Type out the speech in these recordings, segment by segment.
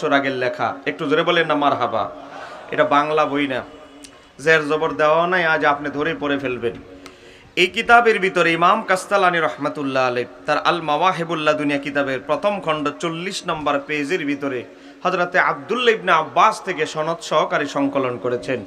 বছর আগের লেখা। একটু জোরে বলেন না মার হাবা এটা বাংলা বই না। জের জবর দেওয়া নাই, আজ আপনি ধরে পড়ে ফেলবেন। এই কিতাবের ভিতরে ইমাম কাস্তালানি রহমাতুল্লাহ আলেক তার আল মাওয়াহেবুল্লাহ দুনিয়া কিতাবের প্রথম খণ্ড চল্লিশ নম্বর পেজের ভিতরে হজরতে আবদুল্লা ইবনে আব্বাস থেকে সনদ সহকারী সংকলন করেছেন।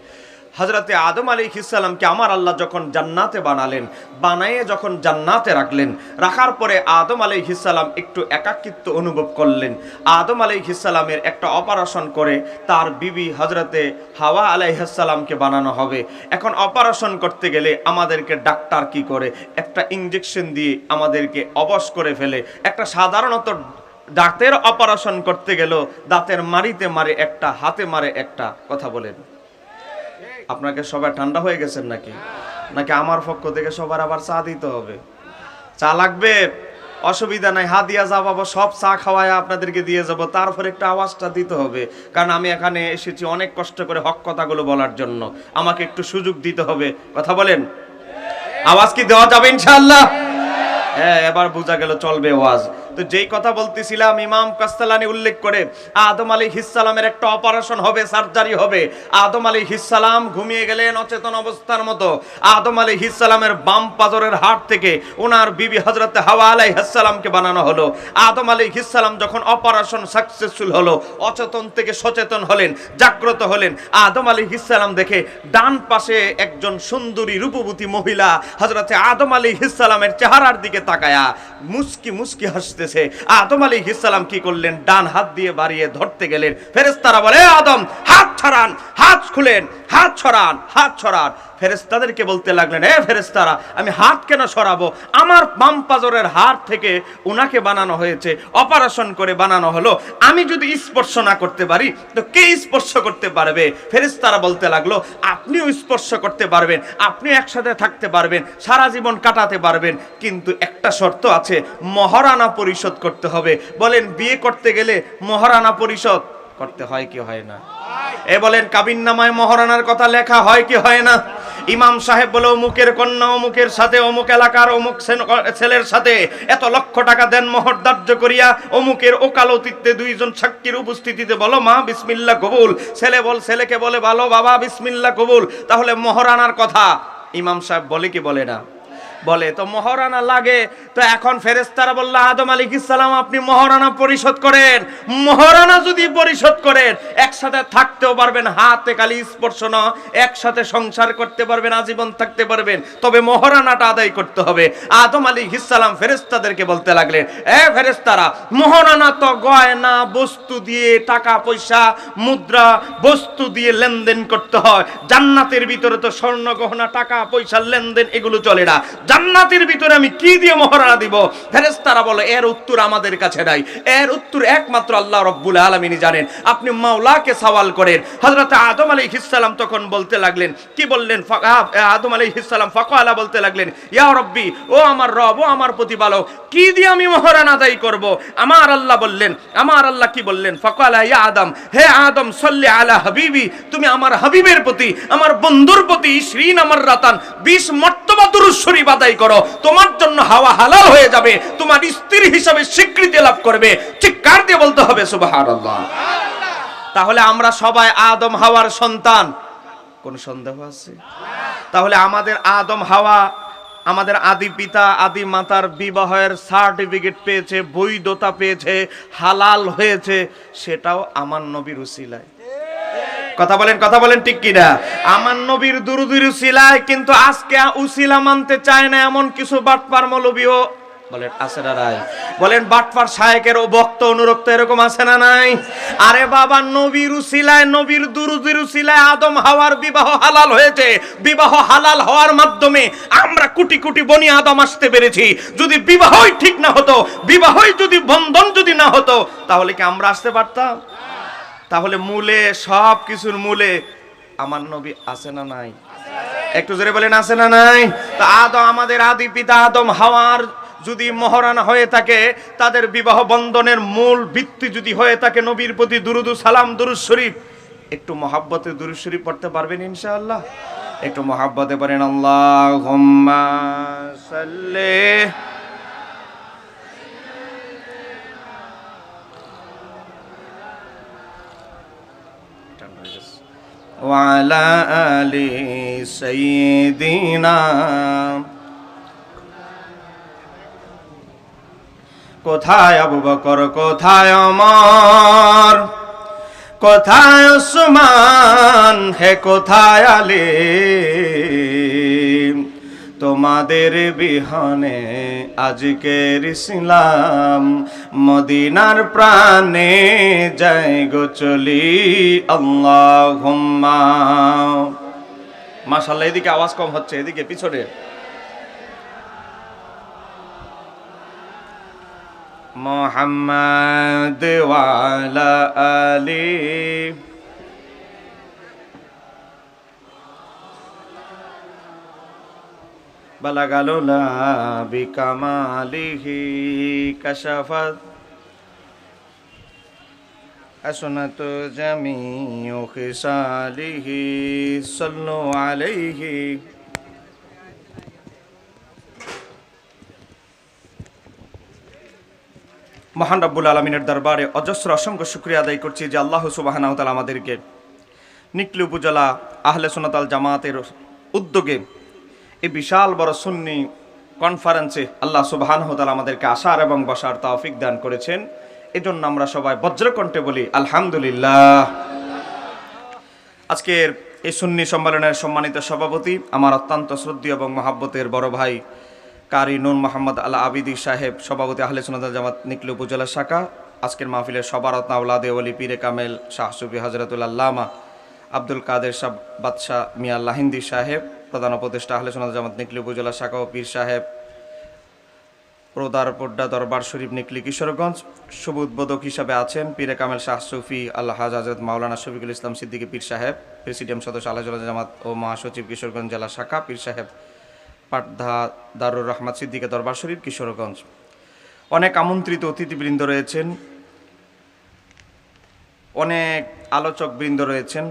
হজরতে আদম আলী ইসালামকে আমার আল্লাহ যখন জান্নাতে বানালেন, বানায়ে যখন জান্নাতে রাখলেন, রাখার পরে আদম আলী ইসালাম একটু একাকিত্ব অনুভব করলেন। আদম আলী ইসালামের একটা অপারেশন করে তার বিবি হজরতে হাওয়া আলাইহাসাল্লামকে বানানো হবে। এখন অপারেশন করতে গেলে আমাদেরকে ডাক্তার কি করে? একটা ইঞ্জেকশন দিয়ে আমাদেরকে অবশ করে ফেলে। একটা সাধারণত দাঁতের অপারেশন করতে গেল দাঁতের মারিতে মারে একটা, হাতে মারে একটা, কথা বলেন। আপনাকে সবাই ঠান্ডা হয়ে গেছেন নাকি? নাকি আমার পক্ষ থেকে সবার আবার চা দিতে হবে? চা লাগবে? অসুবিধা নাই, হাত দিয়া যা বাবা, সব চা খাওয়ায় আপনাদেরকে দিয়ে যাব। তারপর একটা আওয়াজটা দিতে হবে, কারণ আমি এখানে এসেছি অনেক কষ্ট করে হক কথাগুলো বলার জন্য। আমাকে একটু সুযোগ দিতে হবে, কথা বলেন? আওয়াজ কি দেওয়া যাবে ইনশাল্লাহ হ্যাঁ এবার বোঝা গেল চলবে ওয়াজ তো যেই কথা বলতেছিলাম, ইমাম কাস্তালানি উল্লেখ করে, আদম আলী হিসালামের একটা অপারেশন হবে, সার্জারি হবে। আদম আলী হিসালাম ঘুমিয়ে গেলেন অচেতন অবস্থার মতো। আদম আলী হিসালামের বাম পাজরের হাট থেকে ওনার বিবি হজরত হাওয়া আলাই হিসালামকে বানানো হলো। আদম আলী হিসালাম যখন অপারেশন সাকসেসফুল হলো, অচেতন থেকে সচেতন হলেন, জাগ্রত হলেন, আদম আলী হিসালাম দেখে ডান পাশে একজন সুন্দরী রূপবতী মহিলা হজরতে আদম আলী হিসালামের চেহারার দিকে তাকায়া মুস্কি মুস্কি হাসতেছে আদম আলী হিসালাম কি করলেন? ডান হাত দিয়ে বাড়িয়ে ধরতে গেলেন। ফেরেস্তারা বলে আদম, হাত ছড়ান, হাত খুলেন, হাত ছড়ান হাত ছড়ান। ফেরেস্তাদেরকে বলতে লাগলেন এ ফেরেস্তারা আমি হাত কেন সরাবো? আমার বাম পাজরের হাত থেকে ওনাকে বানানো হয়েছে অপারেশন করে বানানো হলো। আমি যদি স্পর্শ না করতে পারি তো কে স্পর্শ করতে পারবে? ফেরেস্তারা বলতে লাগল আপনিও স্পর্শ করতে পারবেন আপনি একসাথে থাকতে পারবেন সারা জীবন কাটাতে পারবেন কিন্তু একটা শর্ত আছে মহারানা পরিশোধ করতে হবে। বলেন বিয়ে করতে গেলে মহারানা পরিশোধ করতে হয় কি হয় না? এ বলেন কাবিন নামায় মহারানার কথা লেখা হয় কি হয় না? ইমাম সাহেব বলে, অমুকের কন্যা, অমুকের সাথে, অমুক এলাকার, অমুক ছেলের সাথে এত লক্ষ টাকা দেন, মহর দার্য করিয়া অমুকের ওকালতিত্বে দুইজন সাক্ষীর উপস্থিতিতে বলো, মা বিসমিল্লা কবুল। ছেলে বল, ছেলেকে বলে, ভালো বাবা বিসমিল্লা কবুল। তাহলে মহারানার কথা। ইমাম সাহেব বলে কি বলে না? বলে, তো মহারানা লাগে? তো এখন ফেরেস্তারা বলল, আদম আলী ইসালাম আপনি মহারানা পরিশোধ করেন। মহারানা যদি পরিশোধ করেন, একসাথে থাকতেও পারবেন, হাতে খালি স্পর্শ না, একসাথে সংসার করতে পারবেন, আজীবন থাকতে পারবেন। তবে মহারানাটা আদায় করতে হবে। আদম আলী ইসালাম ফেরেস্তাদেরকে বলতে লাগলেন, এ ফেরেস্তারা মহারানা তো গয়না, বস্তু দিয়ে টাকা, পয়সা, মুদ্রা, বস্তু দিয়ে লেনদেন করতে হয়। জান্নাতের ভিতরে তো স্বর্ণ গহনা টাকা পয়সা লেনদেন, এগুলো চলে না। জান্নাতের ভিতরে আমি কি দিয়ে মহারানা দিব? ফেরেস্তারা বলে, এর উত্তর আমাদের কাছে নাই। এর উত্তর একমাত্র আল্লাহ রব্বুল আলমিনী জানেন। আপনি মাওলাকে সওয়াল করেন। হজরত আদম আলী হিসালাম তখন বলতে লাগলেন, কি বললেন? আদম আলী হিসালাম ফকালা বলতে লাগলেন, ইয়া রব্বি, ও আমার রব, ও আমার প্রতিপালক, কি দিয়ে আমি মহারানা আদায় করব? আমার আল্লাহ বললেন, আমার আল্লাহ কি বললেন? ফকালা, ইয়া আদম, হে আদম, সল্লি আলা হাবিবি, তুমি আমার হাবিবের প্রতি, আমার বন্ধুর প্রতি, শ্রীন আমার রাতান, বিশ মর্তবা দুরুদ শরীফ আদায় করো। তোমার জন্য হাওয়া হালাল হয়ে যাবে। তোমার স্ত্রী হিসাবে স্বীকৃতি লাভ করবে। চিৎকার দিয়ে বলতে হবে? সুবহানাল্লাহ। তাহলে আমরা সবাই আদম হাওয়ার সন্তান। কোন সন্দেহ আছে? তাহলে আমাদের আদম হাওয়া আমাদের আদি পিতা, আদি মাতার বিবাহের সার্টিফিকেট পেয়েছে, বৈধতা পেয়েছে, হালাল হয়েছে, সেটাও আমার নবীর উসিলায়। কথা বলেন কথা বলেন ঠিক কিনা? আমার নবীর দুরুদুর উসিলায় কিন্তু আজকে উসিলা মানতে চায় না এমন কিছু বাটপার মৌলবীও। আছে আদম হাওয়ার বিবাহ হালাল হয়েছে। বিবাহ হালাল হওয়ার মাধ্যমে আমরা কোটি কোটি বনি আদম আসতে পেরেছি। যদি বিবাহই ঠিক না হতো, বিবাহই যদি বন্ধন যদি না হতো, তাহলে কি আমরা আসতে পারতাম? তাহলে মূলে, সব কিছুর মূলে আমার নবী আছে না নাই? একটু জোরে বলেন, আছে না নাই? তো আদম, আমাদের আদি পিতা আদম, হাওয়ার যদি মহারানা হয়ে থাকে, তাদের বিবাহ বন্ধনের মূল ভিত্তি যদি হয়ে থাকে নবীর প্রতি দুরুদু সালাম, দুরুদ শরীফ, একটু মহাব্বতে দুরুদ শরীফ পড়তে পারবেন ইনশাআল্লাহ? একটু মহাব্বতে পারেন আল্লাহ সাল্লে وعلى آل سيدنا কোথায় আবু বকর কোথায় অমর কোথায় উসমান হে কোথায় আলী তোমাদের বিহনে আজকের ইসলাম, মদিনার প্রাণে যাই গো চলি আল্লাহ মাশাল্লাহ এদিকে আওয়াজ কম হচ্ছে, এদিকে পিছনে। মোহাম্মদ আলী بلغ العلا بكماله كشفت حسنت جميع خصاله صلوا عليه মহান রব্বুল আলমিনের দরবারে অজস্র অসংখ্য শুক্রিয়া আদায় করছি যে আল্লাহ সুবাহানাহতাল আমাদেরকে নিকলি উপজেলা আহলে সোনাতাল জামাতের উদ্যোগে এই বিশাল বড় সুন্নি কনফারেন্সে আল্লাহ সুবাহানহতাল আমাদেরকে আসার এবং বসার তৌফিক দান করেছেন। এজন্য আমরা সবাই বজ্রকণ্ঠে বলি, আলহামদুলিল্লাহ। আজকের এই সুন্নি সম্মেলনের সম্মানিত সভাপতি, আমার অত্যন্ত শ্রদ্ধি এবং মহাব্বতের বড় ভাই কারি নুন মোহাম্মদ আল আবিদি সাহেব, সভাপতি আহলে সুনাদ জামাত, নিকলি উপজেলা শাখা। আজকের মাহফিলের সবারত আউলাদে ওলি পীরে কামেল, শাহ সুফি হজরতুল আল্লামা আব্দুল কাদের সাহ বাদশাহ মিয়া লাহিন্দি সাহেব প্রধান উপদেষ্টা আহলে সুনাদ জামাত নিকলি উপজেলা শাখা ও পীর সাহেব প্রদার পোড্ডা দরবার শরীফ নিকলি কিশোরগঞ্জ। শুভ উদ্বোধক হিসাবে আছেন পীরে কামেল শাহ সুফি আল্লাহ হাজরত মাওলানা শফিকুল ইসলাম সিদ্দিকী পীর সাহেব, প্রেসিডিয়াম সদস্য আল্লাহ জামাত ও মহাসচিব কিশোরগঞ্জ জেলা শাখা পীর সাহেব পাটধা দারুর রহমান সিদ্দিকে দরবার শরীফ কিশোরগঞ্জ। অনেক আমন্ত্রিত অতিথিবৃন্দ রয়েছেন। অনেক আলোচক বৃন্দ রয়েছেন।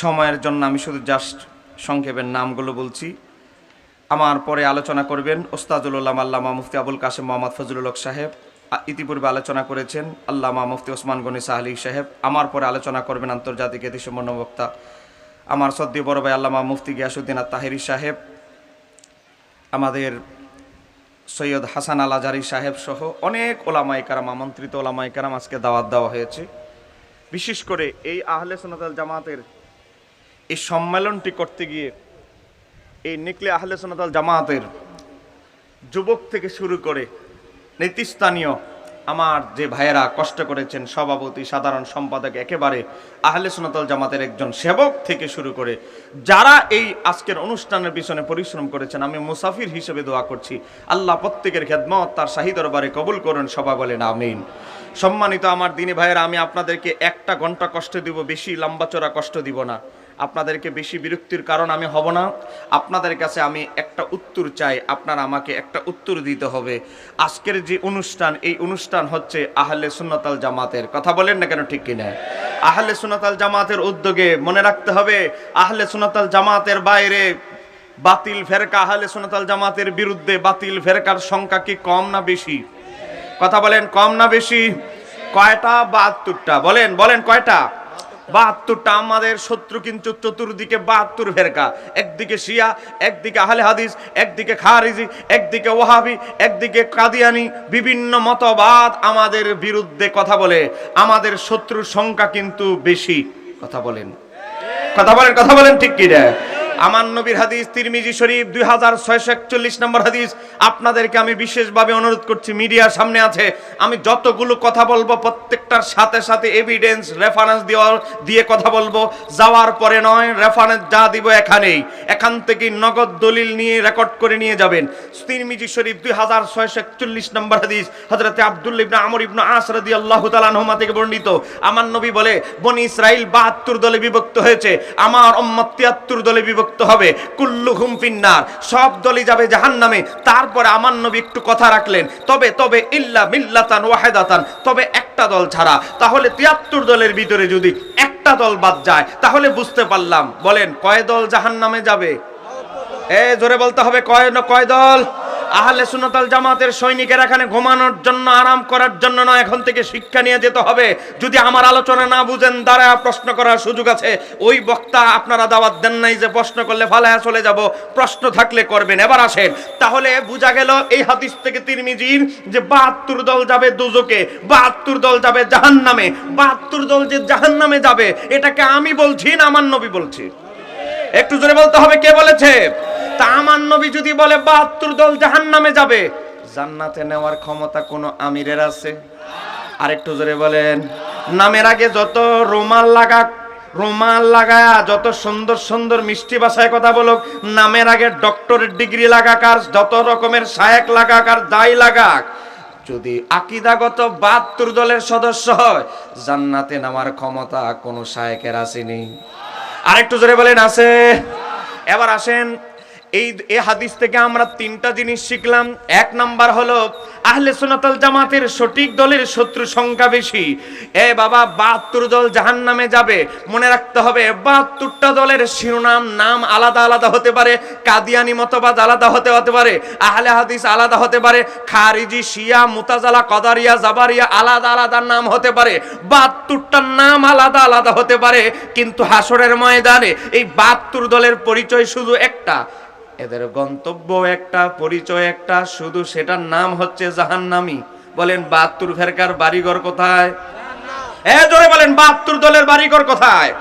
সময়ের জন্য আমি শুধু জাস্ট সংক্ষেপের নামগুলো বলছি। আমার পরে আলোচনা করবেন ওস্তাজুল উল্লাম আল্লামা মুফতি আবুল কাসেম মোহাম্মদ ফজলুল হক সাহেব। ইতিপূর্বে আলোচনা করেছেন আল্লামা মুফতি ওসমান গনি সাহলি সাহেব। আমার পরে আলোচনা করবেন আন্তর্জাতিক এদেশমন্য বক্তা আমার সদ্য বড় ভাই আল্লামা মুফতি গিয়াসুদ্দিন তাহেরি সাহেব। আমাদের সৈয়দ হাসান আল আজারি সাহেব সহ অনেক ওলামাই কারাম, আমন্ত্রিত ওলামাই কারাম আজকে দাওয়াত দেওয়া হয়েছে। বিশেষ করে এই আহলে সোনাতাল জামাতের এই সম্মেলনটি করতে গিয়ে এই নিকলে আহলে সোনাতাল জামাতের যুবক থেকে শুরু করে নেতৃস্থানীয় আমার যে ভাইয়েরা কষ্ট করেছেন সভাপতি, সাধারণ সম্পাদক, একেবারে আহলে সোনাতল জামাতের একজন সেবক থেকে শুরু করে যারা এই আজকের অনুষ্ঠানের পিছনে পরিশ্রম করেছেন, আমি মুসাফির হিসেবে দোয়া করছি। আল্লাহ প্রত্যেকের খেদমত তার শাহী দরবারে কবুল করুন সবা বলেন আমিন। সম্মানিত আমার দিনী ভাইয়েরা, আমি আপনাদেরকে একটা ঘণ্টা কষ্ট দিব, বেশি লম্বা চড়া কষ্ট দিব না। আপনাদেরকে বেশি বিরক্তির কারণ আমি হব না। আপনাদের কাছে আমি একটা উত্তর চাই, আপনারা আমাকে একটা উত্তর দিতে হবে। আজকের যে অনুষ্ঠান, এই অনুষ্ঠান হচ্ছে আহলে সুন্নতাল জামাতের। কথা বলেন না কেন ঠিক কিনা? আহলে সুন্নতাল জামাতের উদ্যোগে মনে রাখতে হবে, আহলে সুন্নতাল জামাতের বাইরে বাতিল ফেরকা, আহলে সুন্নতাল জামাতের বিরুদ্ধে বাতিল ফেরকার সংখ্যা কি কম না বেশি? কথা বলেন কম না বেশি? কয়টা? বাহাত্তরটা। বলেন বলেন কয়টা? বাহাত্তরটা আমাদের শত্রু কিন্তু চতুর্দিকে বাহাত্তর ফেরকা। একদিকে শিয়া, একদিকে আহলে হাদিস, একদিকে খারিজি, একদিকে ওহাবি একদিকে কাদিয়ানি। বিভিন্ন মতবাদ আমাদের বিরুদ্ধে কথা বলে। আমাদের শত্রুর সংখ্যা কিন্তু বেশি। কথা বলেন। কথা বলেন কথা বলেন ঠিক কি রে আমার নবীর হাদিস, তিরমিজি শরীফ, দুই হাজার ছয়শো একচল্লিশ নম্বর হাদিস। আপনাদেরকে আমি বিশেষভাবে অনুরোধ করছি, মিডিয়ার সামনে আছে। আমি যতগুলো কথা বলব, প্রত্যেকটার সাথে সাথে এভিডেন্স রেফারেন্স দেওয়ার দিয়ে কথা বলব। যাওয়ার পরে নয় রেফারেন্স যা দিব এখানেই। এখান থেকে নগদ দলিল নিয়ে রেকর্ড করে নিয়ে যাবেন। তিরমিজি শরীফ, দুই হাজার ছয়শো একচল্লিশ নম্বর হাদিস। হজরতে আব্দুল ইবনা আমর ইবনা আসরাদি আল্লাহ তালানহমা থেকে বর্ণিত। আমার নবী বলে, বনি ইসরাইল বাহাত্তর দলে বিভক্ত হয়েছে। আমার উম্মত তিয়াত্তর দলে বিভক্ত হবে। কুল্লু হুম ফিন্নার। সব দলই যাবে জাহান নামে তারপরে আমার নবী একটু কথা রাখলেন। তবে তবে, ইল্লা মিল্লাতান ওয়াহেদাতান। তবে একটা দল ছাড়া। তাহলে তিয়াত্তর দলের ভিতরে যদি একটা দল বাদ যায়, তাহলে বুঝতে পারলাম। বলেন, কয় দল জাহান নামে যাবে? এ, জোরে বলতে হবে, কয় না কয় দল? আহলে সুন্নাতাল জামাতের সৈনিকের এখানে ঘুমানোর জন্য, আরাম করার জন্য নয়, এখন থেকে শিক্ষা নিয়ে যেতে হবে। যদি আমার আলোচনা না বুঝেন দ্বারা প্রশ্ন করার সুযোগ আছে। ওই বক্তা আপনারা দাওয়াত দেন নাই যে প্রশ্ন করলে ফালায়া চলে যাব। প্রশ্ন থাকলে করবেন। এবার আসেন। তাহলে বোঝা গেল, এই হাদিস থেকে তিরমিজির যে বাহাত্তর দল যাবে দুজকে, বাহাত্তর দল যাবে জাহান্নামে। বাহাত্তর দল যে জাহান্নামে যাবে, এটাকে আমি বলছি না আমার নবী বলছি। একটু জোরে বলতে হবে, কে বলেছে? তা আমার নবী যদি বলে, বাহাত্তর দল জাহান নামে যাবে। জান্নাতে নেওয়ার ক্ষমতা কোনো আমিরের আছে? আর একটু জোরে বলেন। নামের আগে যত রুমাল লাগা, রুমাল লাগায়া, যত সুন্দর সুন্দর মিষ্টি ভাষায় কথা বলুক, নামের আগে ডক্টরের ডিগ্রি লাগাক আর যত রকমের সায়ক লাগাক আর যাই লাগাক, যদি আকিদাগত বাহাত্তর দলের সদস্য হয়, জান্নাতে নেওয়ার ক্ষমতা কোনো সায়কের আসেনি। আরেকটু জোরে বলেন আছে। এবার আসেন এই এ হাদিস থেকে আমরা তিনটা জিনিস শিখলাম। এক নাম্বার হলো, আহলে সুনাতাল জামাতের সঠিক দলের শত্রু সংখ্যা বেশি। এ বাবা, বাহাত্তর দল জাহান নামে যাবে। মনে রাখতে হবে, বাহাত্তরটা দলের শিরোনাম, নাম আলাদা আলাদা হতে পারে, কাদিয়ানি মতবাদ আলাদা হতে হতে পারে, আহলে হাদিস আলাদা হতে পারে, খারিজি, শিয়া, মুতাজালা, কদারিয়া, জাবারিয়া আলাদা আলাদা নাম হতে পারে বাহাত্তরটার নাম আলাদা আলাদা হতে পারে, কিন্তু হাসরের ময়দানে এই বাহাত্তর দলের পরিচয় শুধু একটা। এদের গন্তব্য একটা, পরিচয় একটা, শুধু সেটার নাম হচ্ছে জাহান্নামি। বলেন, বাহাত্তর ফেরকার বাড়িঘর কোথায়? এ জোরে বলেন, বাহাত্তর দলের বাড়িঘর কোথায়?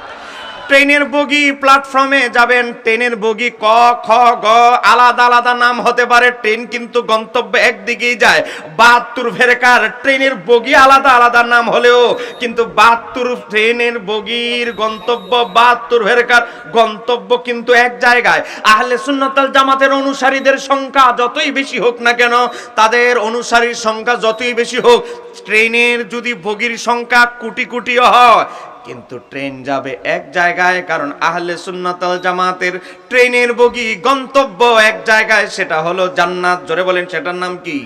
ট্রেনের বগি প্ল্যাটফর্মে যাবেন। ট্রেনের বগি ক, খ, গ, আলাদা আলাদা নাম হতে পারে। ট্রেন কিন্তু গন্তব্য একদিকেই যায়। বাহাত্তর ফেরকার ট্রেনের বগি আলাদা আলাদা নাম হলেও কিন্তু বাহাত্তর ট্রেনের বগির গন্তব্য, বাহাত্তর ফেরকার গন্তব্য কিন্তু এক জায়গায়। আহলে সুন্নতাল জামাতের অনুসারীদের সংখ্যা যতই বেশি হোক না কেন, তাদের অনুসারীর সংখ্যা যতই বেশি হোক, ট্রেনের যদি বগির সংখ্যা কোটি কোটি হয় কিন্তু ট্রেন যাবে এক জায়গায়, কারণ আহলে সুন্নাতাল জামাতের ট্রেনের বগি গন্তব্য এক জায়গায়, সেটা হলো জান্নাত। জোরে বলেন, সেটার নাম কি?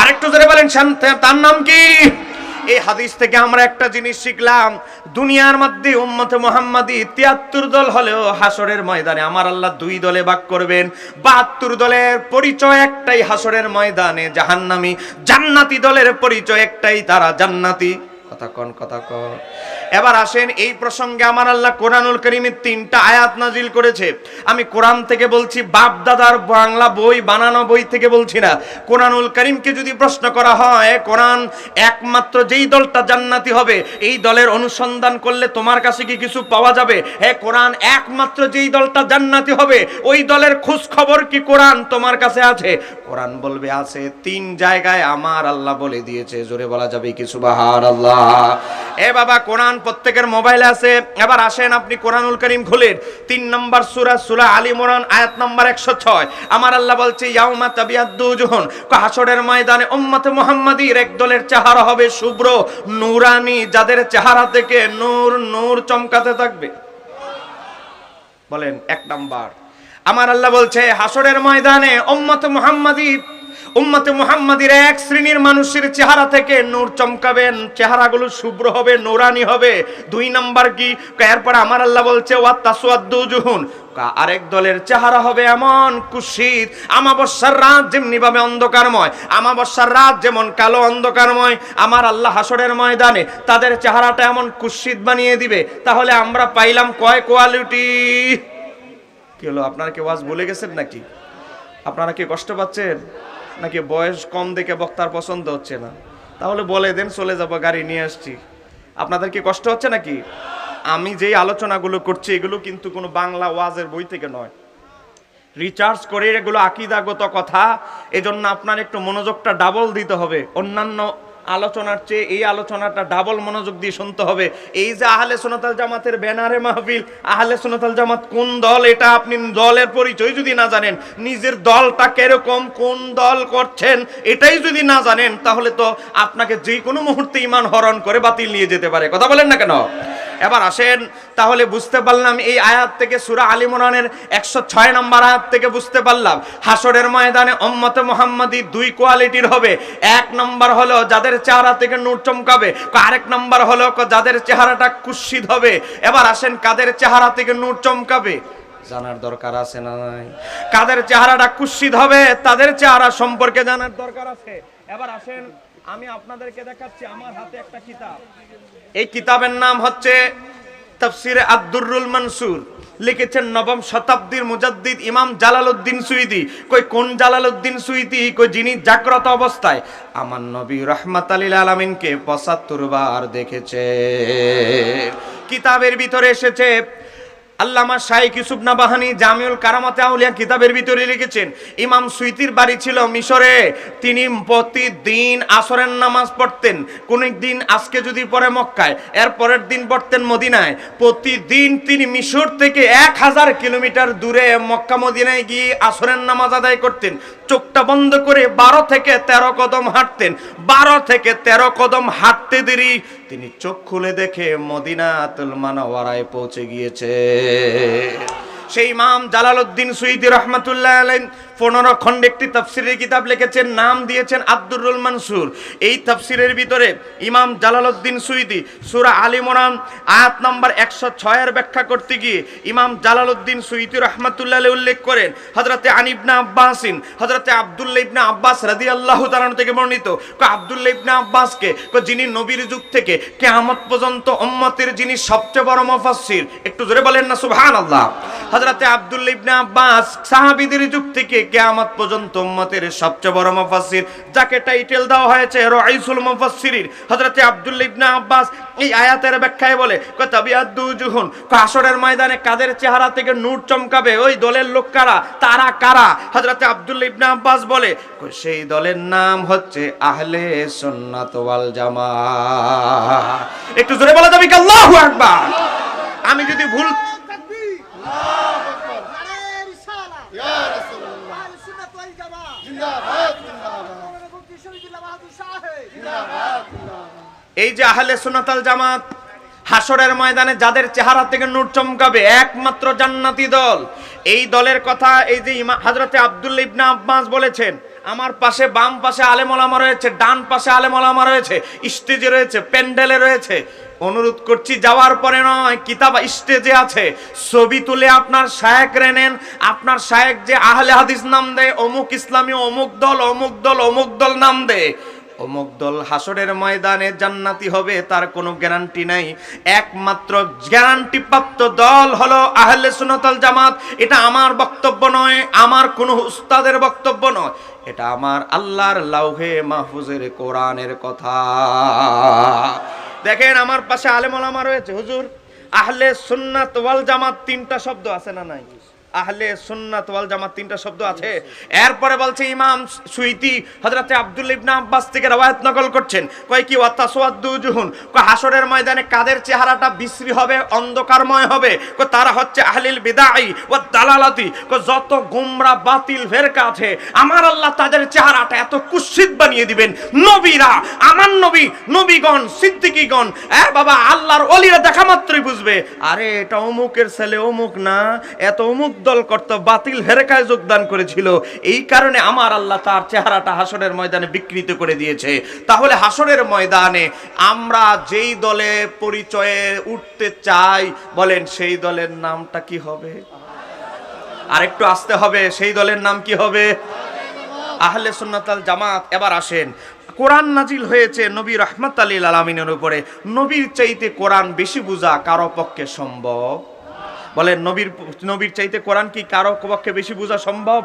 আরেকটু জোরে বলেন তার নাম কি? এই হাদিস থেকে আমরা একটা জিনিস শিখলাম, দুনিয়ার মধ্যে উম্মতে মোহাম্মদী তিয়াত্তর দল হলেও হাসরের ময়দানে, আমার আল্লাহ দুই দলে ভাগ করবেন। বাহাত্তর দলের পরিচয় একটাই হাসরের ময়দানে, জাহান্নামি। জান্নাতি দলের পরিচয় একটাই, তারা জান্নাতি। কথা কন কথা কন। এবার আসেন এই প্রসঙ্গে আমার আল্লাহ কোরআনুল করিমের তিনটা আয়াত নাজিল করেছে। আমি কোরআন থেকে বলছি বাপ দাদার বাংলা বই, বানানো বই থেকে বলছি না। কোরআনুল করিমকে যদি প্রশ্ন করা হয়, কোরআন একমাত্র যেই দলটা জান্নাতি হবে, এই দলের অনুসন্ধান করলে তোমার কাছে কি কিছু পাওয়া যাবে? হে, কোরআন একমাত্র যেই দলটা জান্নাতি হবে, ওই দলের খোঁজ খবর কি কোরআন তোমার কাছে আছে? কোরআন বলবে, আছে তিন জায়গায় আমার আল্লাহ বলে দিয়েছে। জোরে বলা যাবে কিছু বাহার আল্লাহ এ বাবা, কোরআন প্রত্যেকের মোবাইলে আছে। এবার আসেন আপনি কোরআনুল করিম খুলেন তিন নম্বর সূরা সুরা আলী ইমরান, আয়াত নম্বর 106 আমার আল্লাহ বলছে, ইয়াউমা তাবিয়াদ্দু হাসরের ময়দানে উম্মতে মুহাম্মাদির এক দলের চেহারা হবে শুভ্র, নূরানি, যাদের চেহারা থেকে নূর নূর চমকাতে থাকবে। বলেন, এক নাম্বার। আমার আল্লাহ বলছে হাসরের ময়দানে উম্মতে মুহাম্মাদি উম্মতে মুহাম্মাদির এক শ্রেণির মানুষের চেহারা থেকে নূর চমকাবেন, চেহারাগুলো শুভ্র হবে, নোরানি হবে। দুই নাম্বার কি? এরপর আমার আল্লাহ বলছে, ওয়া তাসওয়াদ্দু জুহুন। আরেক দলের চেহারা হবে এমন কুশিত, আমাবস্যার রাত যেমনি ভাবে অন্ধকারময়, আমাবস্যার রাত যেমন কালো অন্ধকারময়, আমার আল্লাহ হাসরের ময়দানে তাদের চেহারাটা এমন কুশিত বানিয়ে দিবে, তাহলে আমরা পাইলাম কয় কোয়ালিটি? কি হলো, আপনারা কি ওয়াজ বলে গেছেন নাকি? আপনারা কি কষ্ট পাচ্ছেন? নাকি বয়স কম দেখে বক্তার পছন্দ হচ্ছে না? তাহলে বলে দেন, চলে যাব, গাড়ি নিয়ে আসছি। আপনাদের কি কষ্ট হচ্ছে নাকি? আমি যেই আলোচনাগুলো করছি, এগুলো কিন্তু কোনো বাংলা ওয়াজের বই থেকে নয়। রিচার্জ করে, এগুলো আকিদাগত কথা। এজন্য আপনার একটু মনোযোগটা ডাবল দিতে হবে। অন্যান্য আলোচনার চেয়ে এই আলোচনাটা ডাবল মনোযোগ দিয়ে শুনতে হবে। এই যে আহলে সোনাতাল জামাতের ব্যানারে মাহফিল, আহলে সোনাতাল জামাত কোন দল, এটা আপনি দলের পরিচয় যদি না জানেন, নিজের দলটা কেরকম, কোন দল করছেন, এটাই যদি না জানেন, তাহলে তো আপনাকে যে কোনো মুহূর্তে ইমান হরণ করে বাতিল নিয়ে যেতে পারে। কথা বলেন না কেন? এবার আসেন, তাহলে বুঝতে পারলাম এই আয়াত থেকে সুরা আলী মোরানের একশো ছয় নম্বর আয়াত থেকে বুঝতে পারলাম হাসরের ময়দানে অম্মতে মোহাম্মদী দুই কোয়ালিটির হবে। এক নম্বর হলো যাদের চেহারা থেকে নূর চমকাবে, আরেক নম্বর হলো যাদের চেহারাটা কুৎসিত হবে। এবার আসেন, কাদের চেহারা থেকে নূর চমকাবে? জানার দরকার আছে না নাই? কাদের চেহারাটা কুৎসিত হবে, তাদের চেহারা সম্পর্কে জানার দরকার আছে। এবার আসেন আমি আপনাদেরকে দেখাচ্ছি আমার হাতে একটা কিতাব। এই কিতাবের নাম হচ্ছে তাফসিরে আব্দুরুল মানসুর। লিখেছেন নবম শতাব্দীর মুজাদ্দিদ ইমাম জালালউদ্দিন সুইদি। কই, কোন জালালউদ্দিন সুইদি? কই, যিনি জাগ্রত অবস্থায়। আমার নবী রহমাত আলীল আলমিনকে পঁচাত্তর বার দেখেছে। কিতাবের ভিতরে এসেছে আল্লামা শাইখ ইউসুফ নাবাহানি জামিউল কারামাতে আউলিয়া কিতাবের ভিতরে লিখেছেন, ইমাম সুইতির বাড়ি ছিল মিশরে। তিনি প্রতিদিন আসরের নামাজ পড়তেন। কোন দিন আজকে যদি পড়ে মক্কায়, এর পরের দিন পড়তেন মদিনায়। প্রতিদিন তিনি মিশর থেকে এক হাজার কিলোমিটার দূরে মক্কা মদিনায় গিয়ে আসরের নামাজ আদায় করতেন। চোখটা বন্ধ করে বারো থেকে তেরো কদম হাঁটতেন। বারো থেকে তেরো কদম হাঁটতে দেরি তিনি চোখ খুলে দেখে মদিনাতুল মানাওয়ারায় পৌঁছে গিয়েছে। সেই ইমাম জালালউদ্দিন সুইদি রহমাতুল্লাহ আলাইহ পনেরো খণ্ড একটি তাফসিরের কিতাব লিখেছেন, নাম দিয়েছেন আব্দুর আব্দুরুল মানসুর। এই তাফসিরের ভিতরে ইমাম জালালউদ্দিন সুইদি সূরা আলী ইমরান আয়াত নাম্বার একশো ছয়ের ব্যাখ্যা করতে গিয়ে ইমাম জালালউদ্দিন সুইদি রহমাতুল্লাহ উল্লেখ করেন, হযরতে আনিবনা আব্বাসিন, হযরতে আব্দুল্লাহ ইবনে আব্বাস রাদিয়াল্লাহু তাআলা থেকে বর্ণিত কো আব্দুল্লাহ ইবনে আব্বাসকে যিনি নবীর যুগ থেকে কিয়ামত পর্যন্ত উম্মতের যিনি সবচেয়ে বড় মুফাসসির, একটু জোরে বলেন না সুবহানাল্লাহ। হযরতে আব্দুল্লাহ ইবনে আব্বাস সাহাবীদের যুগ থেকে কিয়ামত পর্যন্ত উম্মতের সবচেয়ে বড় মুফাসসির, যাকে টাইটেল দেওয়া হয়েছে রাইসুল মুফাসসিরিন হযরতে আব্দুল্লাহ ইবনে আব্বাস এই আয়াতের ব্যাখ্যায় বলে কো তাবিয়াদ্দু জুহুন কো আসরের ময়দানে কাদের চেহারা থেকে নূর চমকাবে? ওই দলের লোক কারা? তারা কারা? হযরতে আব্দুল্লাহ ইবনে আব্বাস বলে সেই দলের নাম হচ্ছে আহলে সুন্নাত ওয়াল জামাত। একটু জোরে বলা যাবে কি? আল্লাহু আকবার। আমি যদি ভুল এই যে আহলে সোনাতাল জামাত হাসরের ময়দানে যাদের চেহারা থেকে নূর চমকাবে, একমাত্র জান্নাতি দল। এই দলের কথা এই যে ইমা হযরতে আব্দুল্লাহ ইবনে আব্বাস বলেছেন, আমার পাশে বাম পাশে আলেম ওলামা রয়েছে, ডান পাশে আলেম ওলামা রয়েছে, স্টেজে রয়েছে, প্যান্ডেলে রয়েছে। অনুরোধ করছি, যাওয়ার পরে নয়, কিতাব স্টেজে আছে। ছবি তুলে আপনার শায়েক নেন। আপনার শায়েক যে আহলে হাদিস নাম দেয়, অমুক ইসলামী, অমুক দল অমুক দল অমুক দল নাম দেয়। অমুক দল হাসরের ময়দানে জান্নাতি হবে, তার কোনো গ্যারান্টি নাই। একমাত্র গ্যারান্টি প্রাপ্ত দল হলো আহলে সুনতাল জামাত। এটা আমার বক্তব্য নয়, আমার কোনো উস্তাদের বক্তব্য নয়। এটা আমার আল্লাহর লাউহে মাহফুজের কোরআনের কথা। দেখেন আমার পাশে আলেমলামা রয়েছে, হুজুর। আহলে সুন্নাত ওয়াল জামাত তিনটা শব্দ আছে না নাই? আহলে সুন্নাত ওয়াল জামাত তিনটা শব্দ আছে। এরপরে বলছে ইমাম সুইতি হযরতে আব্দুল ইবনে আব্বাস থেকে রওয়ায়াত নকল করছেন। কয় কি ওয়াতাসওয়াদু জুহুন কয় হাসরের ময়দানে কাদের চেহারাটা বিশ্রী হবে, অন্ধকারময় হবে? কয়, তারা হচ্ছে আহলিল বিদাই ওয়া দালালাতি। কয়, যত গুমরা বাতিল ফেরকা আছে, আমার আল্লাহ তাদের চেহারাটা এত কুৎসিত বানিয়ে দিবেন। নবীরা, আমার নবী, নবীগণ, সিদ্দিকীগণ, এ বাবা, আল্লাহর ওলিরা দেখা মাত্রই বুঝবে। আরে, এটা অমুকের ছেলে অমুক না, এত অমুক দল করত বাতিল হেরেকায় যোগদান করেছিল। এই কারণে আমার আল্লাহ তার চেহারাটা হাসরের ময়দানে বিকৃত করে দিয়েছে। তাহলে হাসরের ময়দানে আমরা যেই দলে পরিচয়ে উঠতে চাই, বলেন সেই দলের নামটা কি হবে? আরেকটু আসতে হবে, সেই দলের নাম কি হবে? আহলে সুন্নাতাল জামাত, এবার আসেন। কোরআন নাজিল হয়েছে নবী রহমত আলী আলমিনের উপরে। নবীর চাইতে কোরআন বেশি বোঝা কারও পক্ষে সম্ভব। বলেন, নবীর নবীর চাইতে কোরআন কি কারও পক্ষে বেশি বোঝা সম্ভব?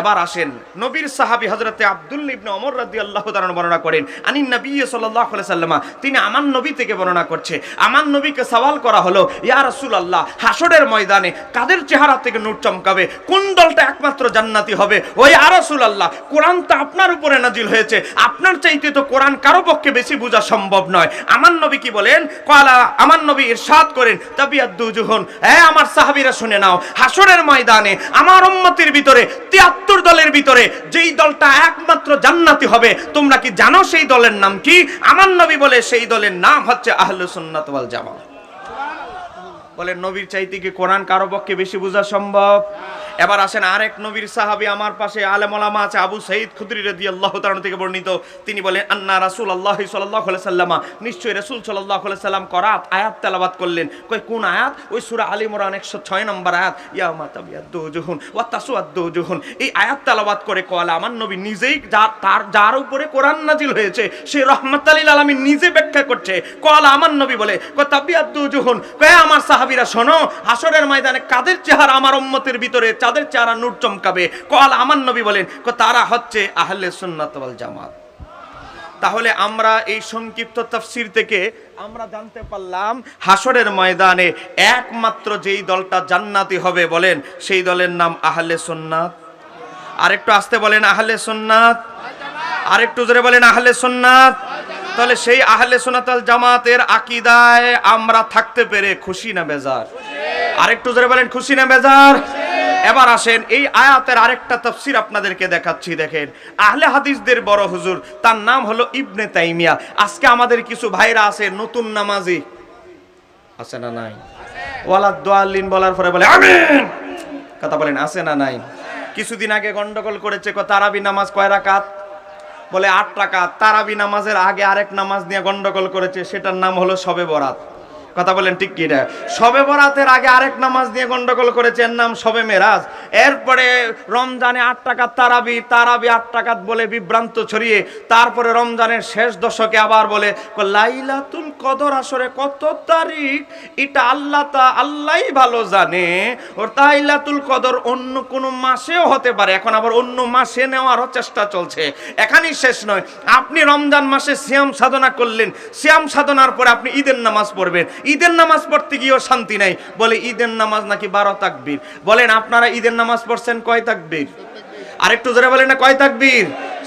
এবার আসেন, নবীর সাহাবী হযরতে আব্দুল্লাহ ইবনে ওমর রাদিয়াল্লাহু তাআলা বর্ণনা করেন, আনিন নবী আলাইহি সাল্লামা তিনি আমার নবী থেকে বর্ণনা করছে। আমার নবীকে সওয়াল করা হলো, ইয়া রাসূলুল্লাহ হাসরের ময়দানে কাদের চেহারা থেকে নূর চমকাবে? কোন দলটা একমাত্র জান্নাতি হবে? ওই ইয়া রাসূলুল্লাহ, কোরআন তো আপনার উপরে নাজিল হয়েছে। আপনার চাইতে তো কোরআন কারও পক্ষে বেশি বোঝা সম্ভব নয়। আমার নবী কি বলেন? কলা আমার নবী ইরশাদ করেন তাবিয়াদ্দু জুহুন হ্যাঁ আমার সাহাবীরা শুনে নাও হাসরের ময়দানে আমার উম্মতের ভিতরে, তিয়াত্তর দলের ভিতরে যেই দলটা একমাত্র জান্নাতি হবে, তোমরা কি জানো সেই দলের নাম কি? আমার নবী বলে সেই দলের নাম হচ্ছে আহলে সুন্নাত ওয়াল জামা বলে, নবীর চাইতে কি কোরআন কারও পক্ষে বেশি বোঝা সম্ভব? এবার আসেন আরেক নবীর সাহাবী আমার পাশে, আলেম ওলামা আছে, আবু সাইদ খুদরি রাদিয়াল্লাহু তাআলা থেকে বর্ণিত। তিনি বলেন, আন্না রাসূলুল্লাহ সাল্লাল্লাহু আলাইহি সাল্লামা নিশ্চয়ই রাসূল আলাইহি সাল্লাম করাত আয়াত তেলাওয়াত করলেন। কই, কোন আয়াত? ওই সূরা আলী ইমরান 106 নম্বর আয়াত। ইয়া মাতাবিয়াদ দুজুহুন ওয়া তাসুয়াদ দুজুহুন এই আয়াত তেলাওয়াত করে কল, আমার নবী নিজেই তার, যার উপরে কোরআন নাজিল হয়েছে, সে রহমাত আলীল আলামিন নিজে ব্যাখ্যা করছে। কল, আমার নবী বলে কয় তাবিয়াদ দুজুহুন কয় আমার সাহাবীরা, শোনো হাসরের ময়দানে কাদের চেহারা আমার উম্মতের ভিতরে চাঁদের চেহারা নূর চমকাবে। কল আমার নবী বলেন তারা হচ্ছে আহলে সুন্নাত জামাত। তাহলে আমরা এই সংক্ষিপ্ত তফসির থেকে আমরা জানতে পারলাম হাসরের ময়দানে একমাত্র যেই দলটা জান্নাতি হবে বলেন, সেই দলের নাম আহলে সুন্নাত। আরেকটু আসতে বলেন আহলে সুন্নাত। আরেকটু জোরে বলেন আহলে সুন্নাত। তাহলে সেই আহলে সুন্নাতাল জামাতের আকিদায় আমরা থাকতে পেরে খুশি না বেজার? আরেকটু জোরে বলেন খুশি না বেজার? এবার আসেন এই আয়াতের আরেকটা তাফসির আপনাদেরকে দেখাচ্ছি, দেখেন। আহলে হাদিসদের বড় হুজুর, তার নাম হলো ইবনে তাইমিয়া। আজকে আমাদের কিছু ভাইরা আছে নতুন নামাজি। আছে না নাই? ওয়ালাদ দোয়াল্লিন বলার পরে বলে, আমিন! কথা বলেন, আছে না নাই? কিছুদিন আগে গন্ডগোল করেছে তারাবি নামাজ কয় রাকাত? বলে, আট রাকাত। তারাবি নামাজের আগে আরেক নামাজ নিয়ে গন্ডগোল করেছে, সেটার নাম হলো সবে বরাত। কথা বলেন ঠিক কি না সবে বরাতের আগে আরেক নামাজ দিয়ে গন্ডগোল করেছে এর নাম সবে মেরাজ। এরপরে রমজানে আট টাকাত তারাবি তারাবি আট টাকাত বলে বিভ্রান্ত ছড়িয়ে, তারপরে রমজানের শেষ দশকে আবার বলে লাইলাতুল কদর আসরে কত তারিখ? এটা আল্লাহ তা আল্লাহই ভালো জানে। ওর তাইলাতুল কদর অন্য কোনো মাসেও হতে পারে। এখন আবার অন্য মাসে নেওয়ারও চেষ্টা চলছে। এখানেই শেষ নয়। আপনি রমজান মাসে সিয়াম সাধনা করলেন। সিয়াম সাধনার পরে আপনি ঈদের নামাজ পড়বেন। ঈদের নামাজ পড়তে গিয়েও শান্তি নাই। বলে, ঈদের নামাজ নাকি বারো তাকবীর? বলেন, আপনারা ঈদের নামাজ পড়ছেন কয় তাকবীর? আরেকটু জোরে বলেন না, কয় তাকবীর?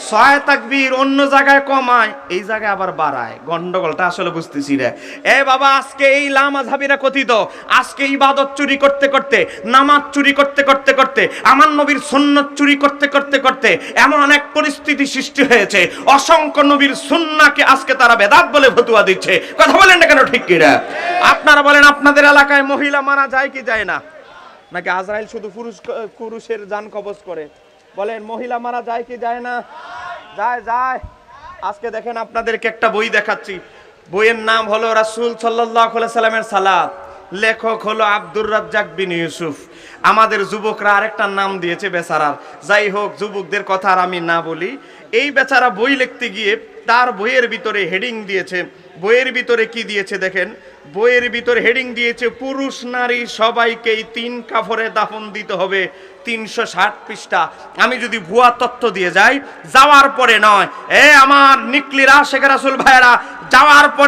ছয় তাকবীর, অন্য জায়গায় কমায়, এই জায়গায় আবার বাড়ায়। গন্ডগোলটা আসলে বুঝতেছি রে এ বাবা, আজকে এই লামাঝাবিরা কথিত, আজকে ইবাদত চুরি করতে করতে, নামাজ চুরি করতে করতে করতে, আমার নবীর সুন্নত চুরি করতে করতে করতে, এমন অনেক পরিস্থিতি সৃষ্টি হয়েছে। অসংখ্য নবীর সুন্নাকে আজকে তারা বেদাত বলে ফতুয়া দিচ্ছে। কথা বলেন না কেন, ঠিক কিনা? আপনারা বলেন, আপনাদের এলাকায় মহিলা মারা যায় কি যায় না? নাকি আজরাইল শুধু পুরুষ পুরুষের যান কবজ করে? বলেন, মহিলা মারা যায় কি যায় না? যায় যায়। আজকে দেখেন আপনাদেরকে একটা বই দেখাচ্ছি। বইয়ের নাম হলো রাসূল সাল্লামের সালাত। লেখক হলো আব্দুর রাজ্জাক বিন ইউসুফ। আমাদের যুবকরা আরেকটা নাম দিয়েছে বেচারার। যাই হোক, যুবকদের কথা আর আমি না বলি। এই বেচারা বই লিখতে গিয়ে তার বইয়ের ভিতরে হেডিং দিয়েছে। বইয়ের ভিতরে কি দিয়েছে দেখেন? বইয়ের ভিতর হেডিং দিয়েছে, পুরুষ, নারী, সবাইকেই তিন কাফরে দাফন দিতে হবে তিনশো ষাট পৃষ্ঠা। আমি যদি ভুয়া তথ্য দিয়ে যাই, যাওয়ার পরে নয়, এ আমার নিকলিরা শেখ রাসুল ভাইয়েরা, যাওয়ার পরে